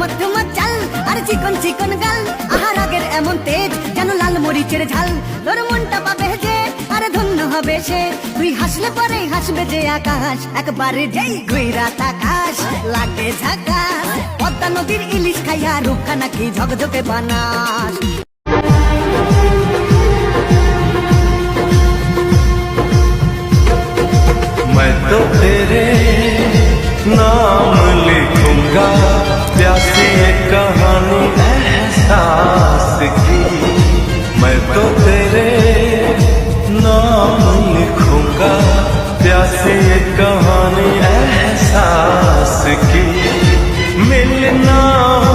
মধ্যমা চাল আর চিকন চিকন গাল। আহার আগের এমন তেজ, যেন লাল মরিচের ঝাল। তোর মনটা পাবে যে, আরে ধন্য হবে সে। তুই হাসলে পরে হাসবে যে আকাশ, একবারে যেই ঘুইরাত আকাশ লাগে ঝাকাশ। পদ্মা নদীর ইলিশ খাইয়া রুখা নাকি ঝকঝকে বানাস मैं तो तेरे नाम लिखूंगा। कहानी एहसास की। मैं तो तेरे नाम लिखूँगा। प्यासे कहानी एहसास की। मिलना